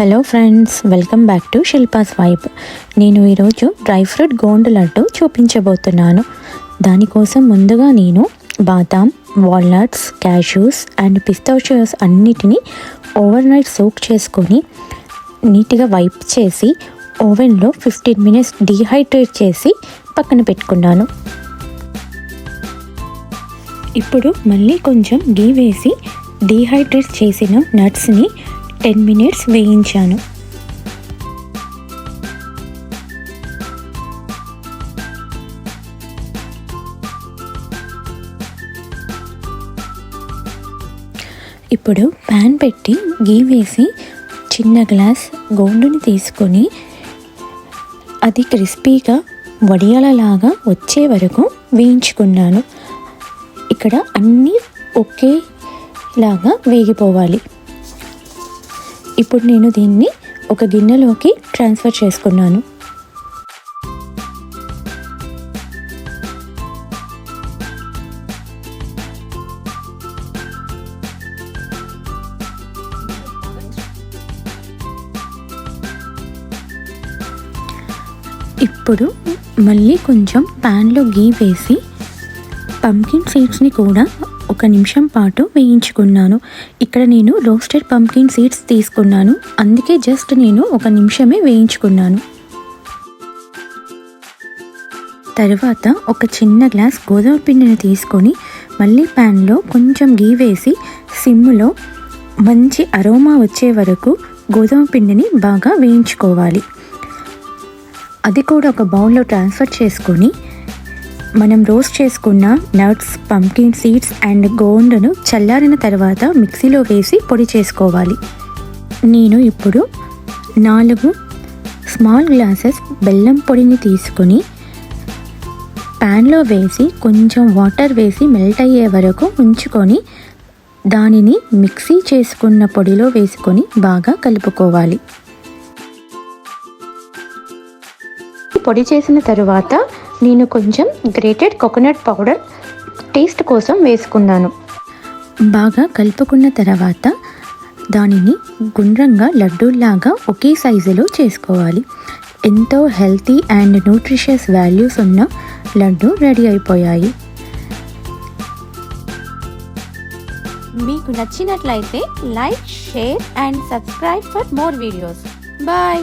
Hello friends welcome back to Shilpa's vibe. నేను ఈరోజు dry fruit Gond laddu చూపించబోతున్నాను. దానికోసం ముందుగా నేను బాదాం వాల్నట్స్ క్యాషూస్ అండ్ పిస్తాషియోస్ అన్నిటినీ ఓవర్ నైట్ సోక్ చేసుకొని నీట్గా వైప్ చేసి ఓవెన్లో ఫిఫ్టీన్ మినిట్స్ డీహైడ్రేట్ చేసి పక్కన పెట్టుకున్నాను. ఇప్పుడు మళ్ళీ కొంచెం గీ వేసి డీహైడ్రేట్ చేసిన నట్స్ని టెన్ మినిట్స్ వేయించాను. ఇప్పుడు ప్యాన్ పెట్టి గీ వేసి చిన్న గ్లాస్ గోండుని తీసుకొని అది క్రిస్పీగా వడియాలలాగా వచ్చే వరకు వేయించుకున్నాను. ఇక్కడ అన్నీ ఒకేలాగా వేగిపోవాలి. ఇప్పుడు నేను దీన్ని ఒక గిన్నెలోకి ట్రాన్స్ఫర్ చేసుకున్నాను. ఇప్పుడు మళ్ళీ కొంచెం ప్యాన్లో గీ వేసి పంకిన్ సీడ్స్ని కూడా ఒక నిమిషం పాటు వేయించుకున్నాను. ఇక్కడ నేను రోస్టెడ్ పంకిన్ సీడ్స్ తీసుకున్నాను. అందుకే జస్ట్ నేను ఒక నిమిషమే వేయించుకున్నాను. తర్వాత ఒక చిన్న గ్లాస్ గోధుమ పిండిని తీసుకొని మళ్ళీ ప్యాన్లో కొంచెం గీ వేసి సిమ్లో మంచి అరోమా వచ్చే వరకు గోధుమ పిండిని బాగా వేయించుకోవాలి. అది కూడా ఒక బౌల్లో ట్రాన్స్ఫర్ చేసుకొని మనం రోస్ట్ చేసుకున్న నట్స్ పంకిన్ సీడ్స్ అండ్ గోండును చల్లారిన తర్వాత మిక్సీలో వేసి పొడి చేసుకోవాలి. నేను ఇప్పుడు నాలుగు స్మాల్ గ్లాసెస్ బెల్లం పొడిని తీసుకొని ప్యాన్లో వేసి కొంచెం వాటర్ వేసి మెల్ట్ అయ్యే వరకు ఉంచుకొని దానిని మిక్సీ చేసుకున్న పొడిలో వేసుకొని బాగా కలుపుకోవాలి. పొడి చేసిన తరువాత నేను కొంచెం గ్రేటెడ్ కోకోనట్ పౌడర్ టేస్ట్ కోసం వేసుకున్నాను. బాగా కలుపుకున్న తర్వాత దానిని గుండ్రంగా లడ్డూలాగా ఒకే సైజులో చేసుకోవాలి. ఎంతో హెల్తీ అండ్ న్యూట్రిషియస్ వాల్యూస్ ఉన్న లడ్డు రెడీ అయిపోయాయి. మీకు నచ్చినట్లయితే like share and subscribe for more videos bye